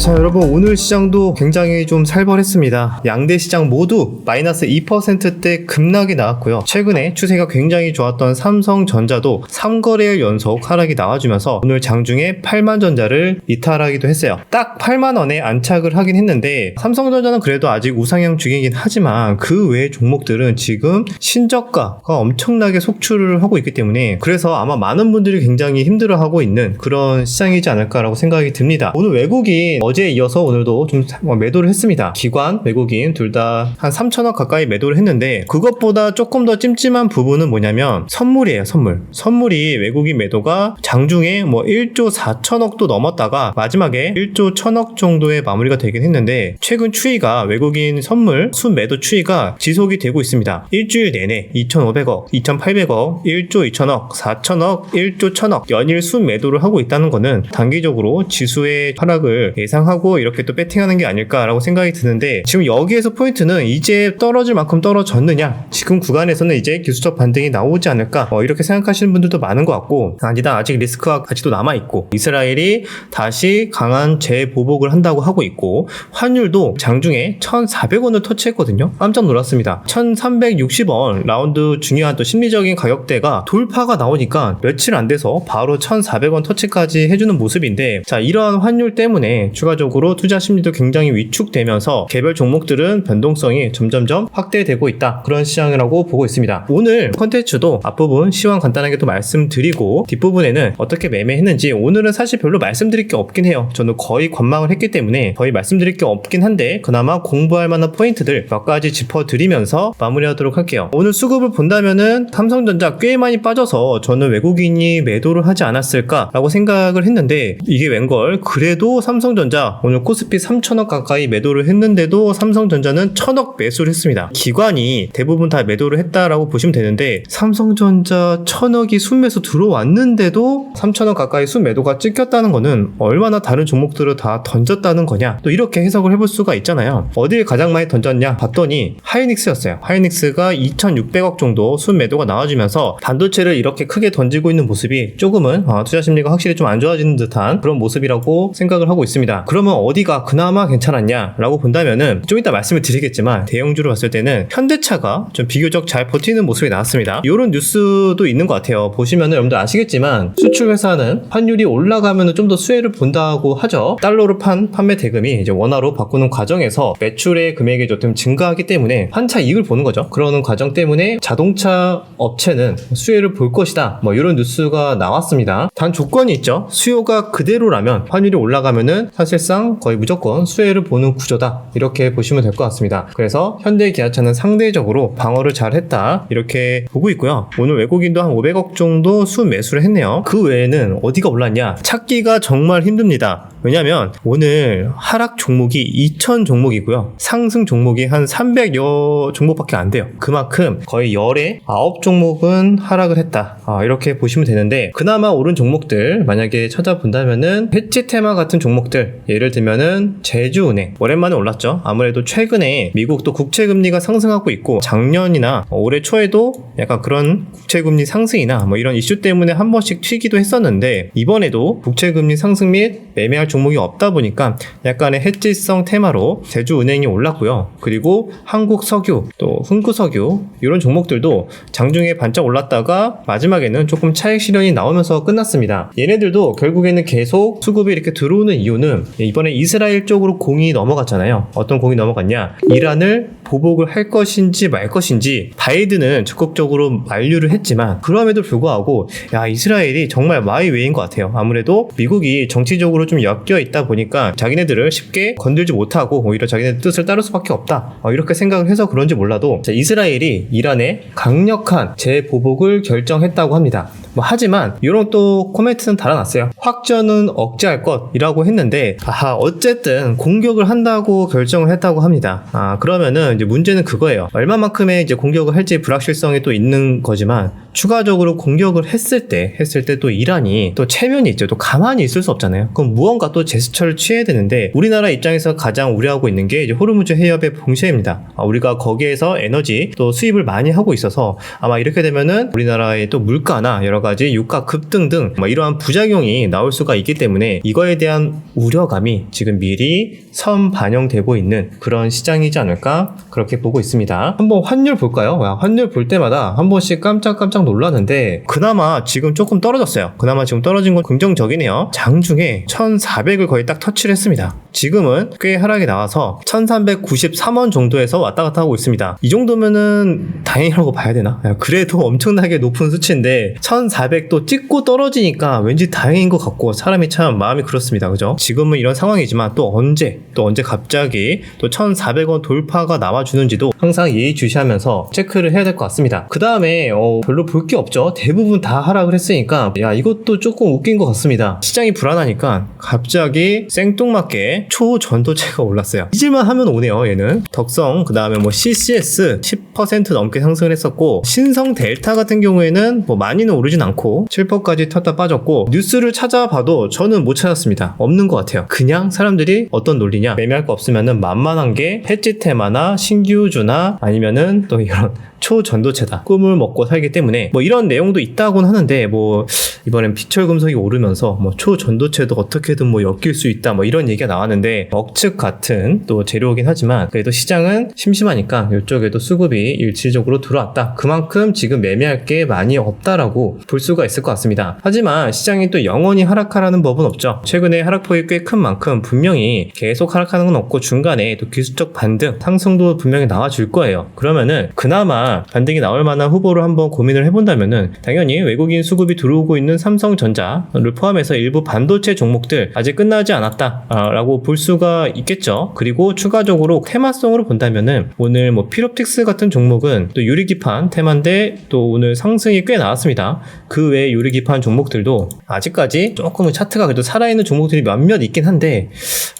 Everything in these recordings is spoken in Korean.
자 여러분 오늘 시장도 굉장히 좀 살벌했습니다. 양대 시장 모두 마이너스 2%대 급락이 나왔고요. 최근에 추세가 굉장히 좋았던 삼성전자도 3거래일 연속 하락이 나와주면서 오늘 장중에 8만전자를 이탈하기도 했어요. 딱 8만원에 안착을 하긴 했는데 삼성전자는 그래도 아직 우상향 중이긴 하지만 그 외의 종목들은 지금 신저가가 엄청나게 속출을 하고 있기 때문에 그래서 아마 많은 분들이 굉장히 힘들어하고 있는 그런 시장이지 않을까라고 생각이 듭니다. 오늘 외국인 어제에 이어서 오늘도 좀 매도를 했습니다. 기관, 외국인 둘 다 한 3천억 가까이 매도를 했는데 그것보다 조금 더 찜찜한 부분은 뭐냐면 선물이에요, 선물. 선물이 외국인 매도가 장중에 뭐 1조 4천억도 넘었다가 마지막에 1조 1천억 정도의 마무리가 되긴 했는데 최근 추이가 외국인 선물 순매도 추이가 지속이 되고 있습니다. 일주일 내내 2,500억, 2,800억, 1조 2천억, 4천억, 1조 1천억 연일 순매도를 하고 있다는 거는 단기적으로 지수의 하락을 예상 하고 이렇게 또 배팅하는 게 아닐까라고 생각이 드는데 지금 여기에서 포인트는 이제 떨어질 만큼 떨어졌느냐? 지금 구간에서는 이제 기술적 반등이 나오지 않을까? 어, 이렇게 생각하시는 분들도 많은 것 같고 아니다. 아직 리스크가 아직도 남아 있고 이스라엘이 다시 강한 재보복을 한다고 하고 있고 환율도 장중에 1,400원을 터치했거든요. 깜짝 놀랐습니다. 1,360원 라운드 중요한 또 심리적인 가격대가 돌파가 나오니까 며칠 안 돼서 바로 1,400원 터치까지 해주는 모습인데 자 이러한 환율 때문에 추가 적으로 투자 심리도 굉장히 위축되면서 개별 종목들은 변동성이 점점점 확대되고 있다. 그런 시장이라고 보고 있습니다. 오늘 컨텐츠도 앞부분 시황 간단하게 또 말씀드리고 뒷부분에는 어떻게 매매했는지 오늘은 사실 별로 말씀드릴 게 없긴 해요. 저는 거의 관망을 했기 때문에 거의 말씀드릴 게 없긴 한데 그나마 공부할 만한 포인트들 몇 가지 짚어드리면서 마무리하도록 할게요. 오늘 수급을 본다면은 삼성전자 꽤 많이 빠져서 저는 외국인이 매도를 하지 않았을까라고 생각을 했는데 이게 웬걸? 그래도 삼성전자 오늘 코스피 3천억 가까이 매도를 했는데도 삼성전자는 천억 매수를 했습니다. 기관이 대부분 다 매도를 했다라고 보시면 되는데 삼성전자 천억이 순매수 들어왔는데도 3천억 가까이 순매도가 찍혔다는 거는 얼마나 다른 종목들을 다 던졌다는 거냐 또 이렇게 해석을 해볼 수가 있잖아요. 어딜 가장 많이 던졌냐 봤더니 하이닉스였어요. 하이닉스가 2,600억 정도 순매도가 나와주면서 반도체를 이렇게 크게 던지고 있는 모습이 조금은 어, 투자 심리가 확실히 좀 안 좋아지는 듯한 그런 모습이라고 생각을 하고 있습니다. 그러면 어디가 그나마 괜찮았냐라고 본다면은 좀 이따 말씀을 드리겠지만 대형주로 봤을 때는 현대차가 좀 비교적 잘 버티는 모습이 나왔습니다. 이런 뉴스도 있는 것 같아요. 보시면은 여러분들 아시겠지만 수출 회사는 환율이 올라가면은 좀 더 수혜를 본다고 하죠. 달러로 판 판매 대금이 이제 원화로 바꾸는 과정에서 매출의 금액이 좀 증가하기 때문에 환차 이익을 보는 거죠. 그러는 과정 때문에 자동차 업체는 수혜를 볼 것이다. 뭐 이런 뉴스가 나왔습니다. 단 조건이 있죠. 수요가 그대로라면 환율이 올라가면은 사실 상 거의 무조건 수혜를 보는 구조다. 이렇게 보시면 될 것 같습니다. 그래서 현대 기아차는 상대적으로 방어를 잘 했다. 이렇게 보고 있고요. 오늘 외국인도 한 500억 정도 수 매수를 했네요. 그 외에는 어디가 올랐냐? 찾기가 정말 힘듭니다. 왜냐면 오늘 하락 종목이 2,000 종목이고요. 상승 종목이 한 300여 종목밖에 안 돼요. 그만큼 거의 열에 9 종목은 하락을 했다. 아, 이렇게 보시면 되는데 그나마 오른 종목들 만약에 찾아본다면은 해치 테마 같은 종목들 예를 들면은 제주은행 오랜만에 올랐죠. 아무래도 최근에 미국도 국채 금리가 상승하고 있고 작년이나 올해 초에도 약간 그런 국채 금리 상승이나 뭐 이런 이슈 때문에 한 번씩 튀기도 했었는데 이번에도 국채 금리 상승 및 매매할 종목이 없다 보니까 약간의 해지성 테마로 제주은행이 올랐고요. 그리고 한국 석유 또 흥구석유 이런 종목들도 장중에 반짝 올랐다가 마지막에는 조금 차익 실현이 나오면서 끝났습니다. 얘네들도 결국에는 계속 수급이 이렇게 들어오는 이유는 이번에 이스라엘 쪽으로 공이 넘어갔잖아요. 어떤 공이 넘어갔냐? 이란을 보복을 할 것인지 말 것인지 바이든은 적극적으로 만류를 했지만 그럼에도 불구하고 야 이스라엘이 정말 마이웨이인 것 같아요. 아무래도 미국이 정치적으로 좀 엮여 있다 보니까 자기네들을 쉽게 건들지 못하고 오히려 자기네 뜻을 따를 수밖에 없다. 어, 이렇게 생각을 해서 그런지 몰라도 자, 이스라엘이 이란에 강력한 재보복을 결정했다고 합니다. 뭐 하지만 이런 또 코멘트는 달아놨어요. 확전은 억제할 것이라고 했는데 아하 어쨌든 공격을 한다고 결정을 했다고 합니다. 아 그러면은 이제 문제는 그거예요. 얼마만큼의 이제 공격을 할지 불확실성이 또 있는 거지만 추가적으로 공격을 했을 때 했을 때 또 이란이 또 체면이 있죠. 또 가만히 있을 수 없잖아요. 그럼 무언가 또 제스처를 취해야 되는데 우리나라 입장에서 가장 우려하고 있는 게 이제 호르무즈 해협의 봉쇄입니다. 아, 우리가 거기에서 에너지 또 수입을 많이 하고 있어서 아마 이렇게 되면은 우리나라의 또 물가나 여러 가지 유가 급등 등뭐 이러한 부작용이 나올 수가 있기 때문에 이거에 대한 우려감이 지금 미리 선 반영되고 있는 그런 시장이지 않을까 그렇게 보고 있습니다. 한번 환율 볼까요? 야, 환율 볼 때마다 한 번씩 깜짝깜짝 놀라는데 그나마 지금 조금 떨어졌어요. 그나마 지금 떨어진 건 긍정적이네요. 장중에 1,400을 거의 딱 터치를 했습니다. 지금은 꽤 하락이 나와서 1,393원 정도에서 왔다 갔다 하고 있습니다. 이 정도면은 다행이라고 봐야 되나? 야, 그래도 엄청나게 높은 수치인데 1,400도 찍고 떨어지니까 왠지 다행인 것 같고 사람이 참 마음이 그렇습니다. 그죠? 지금은 이런 상황이지만 또 언제 또 언제 갑자기 또 1,400원 돌파가 나와주는지도 항상 예의주시하면서 체크를 해야 될 것 같습니다. 그 다음에 어, 별로 볼 게 없죠. 대부분 다 하락을 했으니까 야 이것도 조금 웃긴 것 같습니다. 시장이 불안하니까 갑자기 생뚱맞게 초전도체가 올랐어요. 잊을만 하면 오네요. 얘는 덕성 그 다음에 뭐 CCS 10% 넘게 상승을 했었고 신성 델타 같은 경우에는 뭐 많이는 오르진 않고 7%까지 탔다 빠졌고 뉴스를 찾아봐도 저는 못 찾았습니다. 없는 것 같아요. 그냥 사람들이 어떤 논리냐 매매할 거 없으면은 만만한 게 해지 테마나 신규주나 아니면은 또 이런 초전도체다. 꿈을 먹고 살기 때문에 뭐 이런 내용도 있다고는 하는데 뭐 이번엔 피철 금속이 오르면서 뭐 초전도체도 어떻게든 뭐 엮일 수 있다 뭐 이런 얘기가 나왔는데 억측 같은 또 재료이긴 하지만 그래도 시장은 심심하니까 이쪽에도 수급이 일치적으로 들어왔다. 그만큼 지금 매매할 게 많이 없다라고 볼 수가 있을 것 같습니다. 하지만 시장이 또 영원히 하락하라는 법은 없죠. 최근에 하락폭이 꽤 큰 만큼 분명히 계속 하락하는 건 없고 중간에 또 기술적 반등, 상승도 분명히 나와줄 거예요. 그러면은 그나마 반등이 나올 만한 후보를 한번 고민을 해본다면은 당연히 외국인 수급이 들어오고 있는 삼성전자를 포함해서 일부 반도체 종목들 아직 끝나지 않았다라고 볼 수가 있겠죠. 그리고 추가적으로 테마성으로 본다면은 오늘 뭐 피롭틱스 같은 종목은 또 유리기판 테마인데 또 오늘 상승이 꽤 나왔습니다. 그 외에 유리기판 종목들도 아직까지 조금은 차트가 그래도 살아있는 종목들이 몇몇 있긴 한데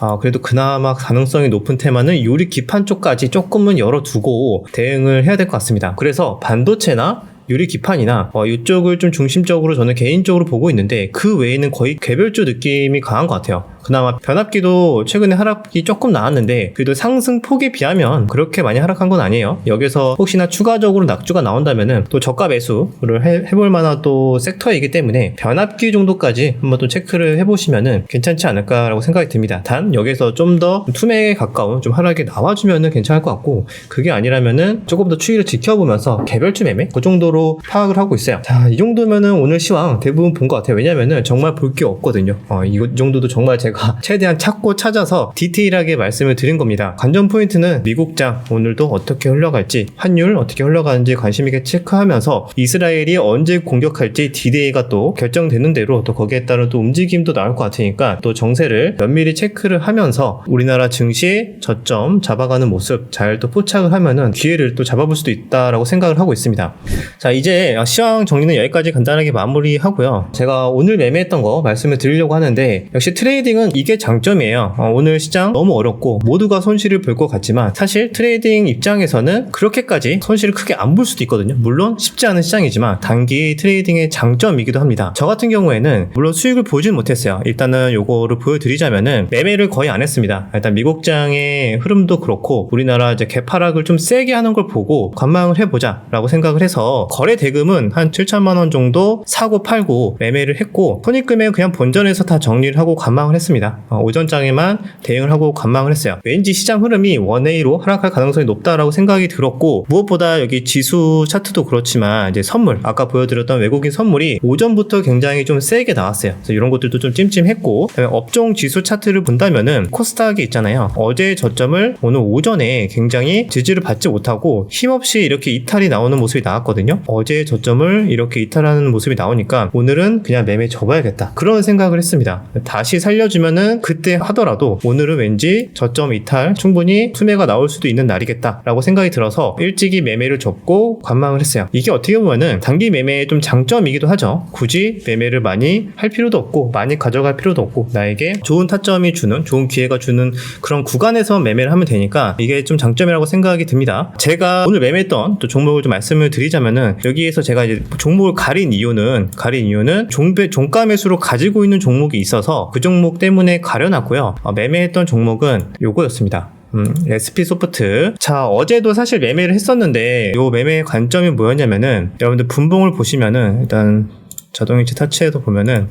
아, 그래도 그나마 가능성이 높은 테마는 유리기판 쪽까지 조금은 열어두고 대응을 해야 될 것 같습니다. 그래서 반도체나 유리 기판이나 어, 이쪽을 좀 중심적으로 저는 개인적으로 보고 있는데 그 외에는 거의 개별주 느낌이 강한 것 같아요. 그나마 변압기도 최근에 하락이 조금 나왔는데 그래도 상승 폭에 비하면 그렇게 많이 하락한 건 아니에요. 여기서 혹시나 추가적으로 낙주가 나온다면은 또 저가 매수를 해, 해볼 만한 또 섹터이기 때문에 변압기 정도까지 한번 또 체크를 해보시면은 괜찮지 않을까라고 생각이 듭니다. 단 여기서 좀 더 투매에 가까운 좀 하락이 나와주면은 괜찮을 것 같고 그게 아니라면은 조금 더 추이를 지켜보면서 개별주 매매 그 정도로 파악을 하고 있어요. 자, 이 정도면은 오늘 시황 대부분 본 것 같아요. 왜냐면은 정말 볼 게 없거든요. 어, 이 정도도 정말 제가 최대한 찾고 찾아서 디테일하게 말씀을 드린 겁니다. 관전 포인트는 미국장 오늘도 어떻게 흘러갈지, 환율 어떻게 흘러가는지 관심 있게 체크하면서 이스라엘이 언제 공격할지 디데이가 또 결정되는 대로 또 거기에 따른 또 움직임도 나올 것 같으니까 또 정세를 면밀히 체크를 하면서 우리나라 증시 저점 잡아가는 모습 잘 또 포착을 하면은 기회를 또 잡아볼 수도 있다라고 생각을 하고 있습니다. 자, 이제 시황 정리는 여기까지 간단하게 마무리하고요. 제가 오늘 매매했던 거 말씀을 드리려고 하는데 역시 트레이딩은 이게 장점이에요. 어, 오늘 시장 너무 어렵고 모두가 손실을 볼 것 같지만 사실 트레이딩 입장에서는 그렇게까지 손실을 크게 안 볼 수도 있거든요. 물론 쉽지 않은 시장이지만 단기 트레이딩의 장점이기도 합니다. 저 같은 경우에는 물론 수익을 보진 못했어요. 일단은 요거를 보여드리자면은 매매를 거의 안 했습니다. 일단 미국장의 흐름도 그렇고 우리나라 이제 개파락을 좀 세게 하는 걸 보고 관망을 해보자라고 생각을 해서 거래 대금은 한 7천만 원 정도 사고 팔고 매매를 했고 손익금액은 그냥 본전에서 다 정리를 하고 관망을 했습니다. 어, 오전 장에만 대응을 하고 관망을 했어요. 왠지 시장 흐름이 원웨이로 하락할 가능성이 높다라고 생각이 들었고 무엇보다 여기 지수 차트도 그렇지만 이제 선물 아까 보여드렸던 외국인 선물이 오전부터 굉장히 좀 세게 나왔어요. 그래서 이런 것들도 좀 찜찜했고 그다음에 업종 지수 차트를 본다면은 코스닥이 있잖아요. 어제 저점을 오늘 오전에 굉장히 지지를 받지 못하고 힘없이 이렇게 이탈이 나오는 모습이 나왔거든요. 어제 저점을 이렇게 이탈하는 모습이 나오니까 오늘은 그냥 매매 접어야겠다. 그런 생각을 했습니다. 다시 살려주 면은 그때 하더라도 오늘은 왠지 저점 이탈 충분히 수매가 나올 수도 있는 날이겠다라고 생각이 들어서 일찍이 매매를 접고 관망을 했어요. 이게 어떻게 보면은 단기 매매의 좀 장점이기도 하죠. 굳이 매매를 많이 할 필요도 없고 많이 가져갈 필요도 없고 나에게 좋은 타점이 주는 좋은 기회가 주는 그런 구간에서 매매를 하면 되니까 이게 좀 장점이라고 생각이 듭니다. 제가 오늘 매매했던 또 종목을 좀 말씀을 드리자면은 여기에서 제가 이제 종목을 가린 이유는 가린 이유는 종배 종가 매수로 가지고 있는 종목이 있어서 그 종목 때문에 가려놨고요. 어, 매매했던 종목은 요거였습니다. 음, SP 소프트. 자, 어제도 사실 매매를 했었는데, 요 매매의 관점이 뭐였냐면은, 여러분들 분봉을 보시면은, 일단 자동이체 타치에도 보면은,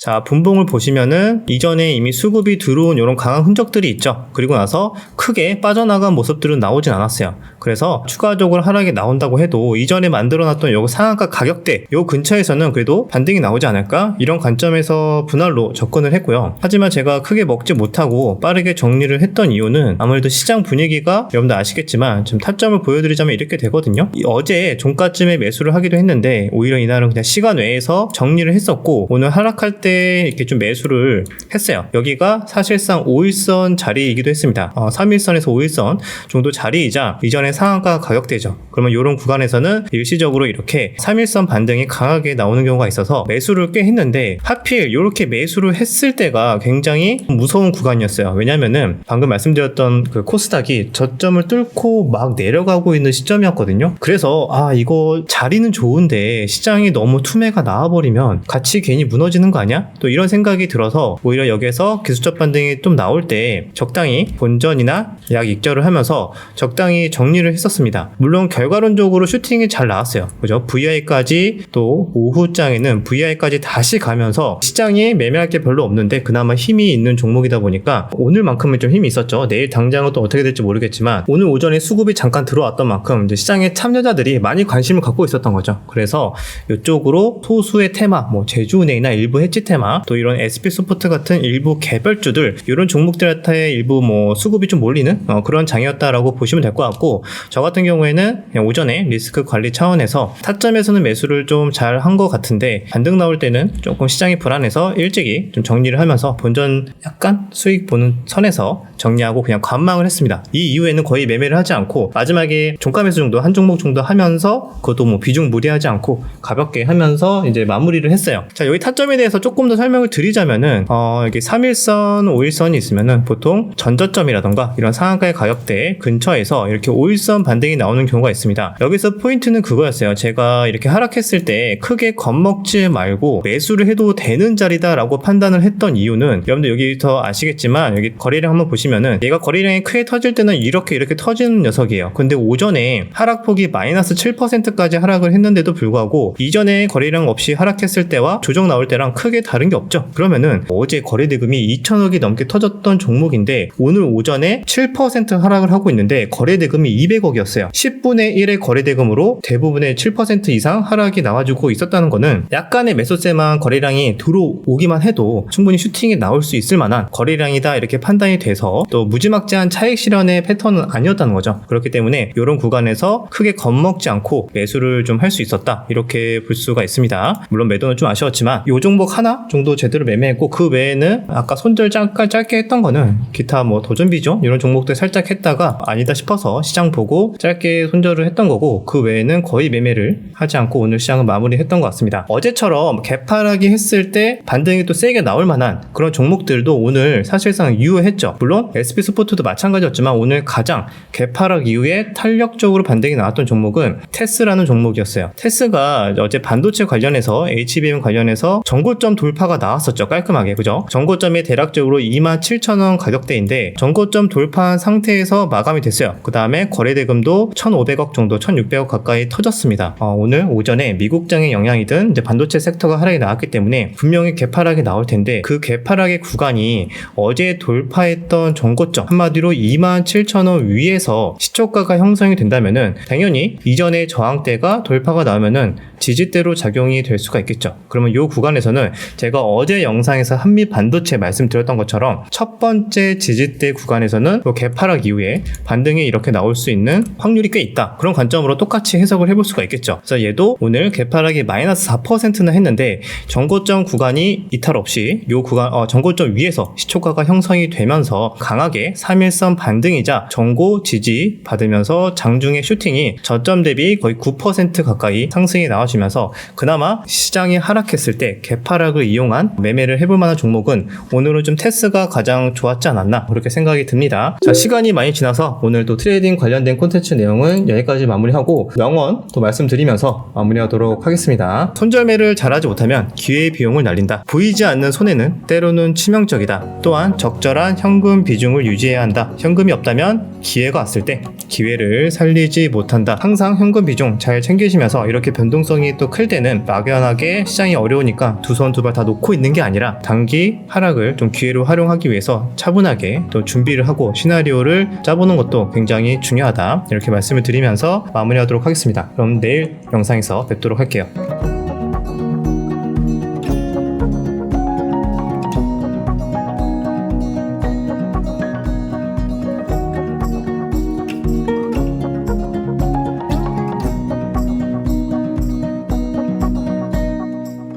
자, 분봉을 보시면은 이전에 이미 수급이 들어온 이런 강한 흔적들이 있죠. 그리고 나서 크게 빠져나간 모습들은 나오진 않았어요. 그래서 추가적으로 하락이 나온다고 해도 이전에 만들어놨던 요 상한가 가격대 요 근처에서는 그래도 반등이 나오지 않을까? 이런 관점에서 분할로 접근을 했고요. 하지만 제가 크게 먹지 못하고 빠르게 정리를 했던 이유는 아무래도 시장 분위기가 여러분들 아시겠지만 좀 타점을 보여드리자면 이렇게 되거든요. 이 어제 종가쯤에 매수를 하기도 했는데 오히려 이날은 그냥 시간 외에서 정리를 했었고 오늘 하락할 때 이렇게 좀 매수를 했어요. 여기가 사실상 5일선 자리이기도 했습니다. 어, 3일선에서 5일선 정도 자리이자 이전에 상한가 가격대죠. 그러면 이런 구간에서는 일시적으로 이렇게 3일선 반등이 강하게 나오는 경우가 있어서 매수를 꽤 했는데 하필 이렇게 매수를 했을 때가 굉장히 무서운 구간이었어요. 왜냐면은 방금 말씀드렸던 그 코스닥이 저점을 뚫고 막 내려가고 있는 시점이었거든요. 그래서 아 이거 자리는 좋은데 시장이 너무 투매가 나와버리면 같이 괜히 무너지는 거 아니야? 또 이런 생각이 들어서 오히려 여기에서 기술적 반등이 좀 나올 때 적당히 본전이나 약 익절을 하면서 적당히 정리 를 했었습니다. 물론 결과론적으로 슈팅이 잘 나왔어요. 그죠? VI까지 또 오후장에는 VI까지 다시 가면서 시장이 매매할 게 별로 없는데 그나마 힘이 있는 종목이다 보니까 오늘만큼은 좀 힘이 있었죠. 내일 당장은 또 어떻게 될지 모르겠지만 오늘 오전에 수급이 잠깐 들어왔던 만큼 이제 시장에 참여자들이 많이 관심을 갖고 있었던 거죠. 그래서 이쪽으로 소수의 테마, 뭐 제주은행이나 일부 해치 테마, 또 이런 SP 소프트 같은 일부 개별주들 이런 종목들한테 일부 뭐 수급이 좀 몰리는 어, 그런 장이었다라고 보시면 될 것 같고 저 같은 경우에는 그냥 오전에 리스크 관리 차원에서 타점에서는 매수를 좀 잘 한 것 같은데 반등 나올 때는 조금 시장이 불안해서 일찍이 좀 정리를 하면서 본전 약간 수익 보는 선에서 정리하고 그냥 관망을 했습니다. 이 이후에는 거의 매매를 하지 않고 마지막에 종가 매수 정도 한 종목 정도 하면서 그것도 뭐 비중 무리하지 않고 가볍게 하면서 이제 마무리를 했어요. 자 여기 타점에 대해서 조금 더 설명을 드리자면은 어 이게 3일선, 5일선이 있으면은 보통 전저점이라던가 이런 상한가의 가격대 근처에서 이렇게 5일 선 반등이 나오는 경우가 있습니다. 여기서 포인트는 그거였어요. 제가 이렇게 하락했을 때 크게 겁먹지 말고 매수를 해도 되는 자리다라고 판단을 했던 이유는 여러분들 여기부터 아시겠지만 여기 거래량 한번 보시면은 얘가 거래량이 크게 터질 때는 이렇게 이렇게 터지는 녀석이에요. 근데 오전에 하락폭이 마이너스 7%까지 하락을 했는데도 불구하고 이전에 거래량 없이 하락했을 때와 조정 나올 때랑 크게 다른 게 없죠. 그러면은 어제 거래 대금이 2천억이 넘게 터졌던 종목인데 오늘 오전에 7% 하락을 하고 있는데 거래 대금이 200억이었어요. 10분의 1의 거래 대금으로 대부분의 7% 이상 하락이 나와주고 있었다는 거는 약간의 매수세만 거래량이 들어오기만 해도 충분히 슈팅이 나올 수 있을 만한 거래량이다 이렇게 판단이 돼서 또 무지막지한 차익 실현의 패턴은 아니었다는 거죠. 그렇기 때문에 이런 구간에서 크게 겁먹지 않고 매수를 좀 할 수 있었다 이렇게 볼 수가 있습니다. 물론 매도는 좀 아쉬웠지만 이 종목 하나 정도 제대로 매매했고 그 외에는 아까 손절 짧게 했던 거는 기타 뭐 도전비죠 이런 종목들 살짝 했다가 아니다 싶어서 시장 보고 짧게 손절을 했던 거고 그 외에는 거의 매매를 하지 않고 오늘 시장은 마무리했던 것 같습니다. 어제처럼 개파락이 했을 때 반등이 또 세게 나올 만한 그런 종목들도 오늘 사실상 유효했죠. 물론 SP 스포츠도 마찬가지였지만 오늘 가장 개파락 이후에 탄력적으로 반등이 나왔던 종목은 테스라는 종목이었어요. 테스가 어제 반도체 관련해서 HBM 관련해서 전고점 돌파가 나왔었죠. 깔끔하게 그죠? 전고점이 대략적으로 27,000원 가격대인데 전고점 돌파한 상태에서 마감이 됐어요. 그 다음에 거래 대금도 1,500억 정도, 1,600억 가까이 터졌습니다. 어, 오늘 오전에 미국장의 영향이든 이제 반도체 섹터가 하락이 나왔기 때문에 분명히 개파락이 나올 텐데 그 개파락의 구간이 어제 돌파했던 전고점 한마디로 27,000원 위에서 시초가가 형성이 된다면은 당연히 이전의 저항대가 돌파가 나오면은 지지대로 작용이 될 수가 있겠죠. 그러면 이 구간에서는 제가 어제 영상에서 한미 반도체 말씀드렸던 것처럼 첫 번째 지지대 구간에서는 요 개파락 이후에 반등이 이렇게 나올 수 있는 확률이 꽤 있다. 그런 관점으로 똑같이 해석을 해볼 수가 있겠죠. 그래서 얘도 오늘 개파락이 마이너스 4%나 했는데 정고점 구간이 이탈 없이 요 구간 어, 정고점 위에서 시초가가 형성이 되면서 강하게 3일선 반등이자 정고 지지 받으면서 장중의 슈팅이 저점 대비 거의 9% 가까이 상승이 나와주면서 그나마 시장이 하락했을 때 개파락을 이용한 매매를 해볼 만한 종목은 오늘은 좀 테스가 가장 좋았지 않았나 그렇게 생각이 듭니다. 자 시간이 많이 지나서 오늘 또 트레이딩 관련 된 콘텐츠 내용은 여기까지 마무리하고 명언 또 말씀드리면서 마무리하도록 하겠습니다. 손절매를 잘하지 못하면 기회의 비용을 날린다. 보이지 않는 손해는 때로는 치명적이다. 또한 적절한 현금 비중을 유지해야 한다. 현금이 없다면 기회가 왔을 때 기회를 살리지 못한다. 항상 현금 비중 잘 챙기시면서 이렇게 변동성이 또 클 때는 막연하게 시장이 어려우니까 두 손 두 발 다 놓고 있는 게 아니라 단기 하락을 좀 기회로 활용하기 위해서 차분하게 또 준비를 하고 시나리오를 짜보는 것도 굉장히 중 요하다. 이렇게 말씀을 드리면서 마무리하도록 하겠습니다. 그럼 내일 영상에서 뵙도록 할게요.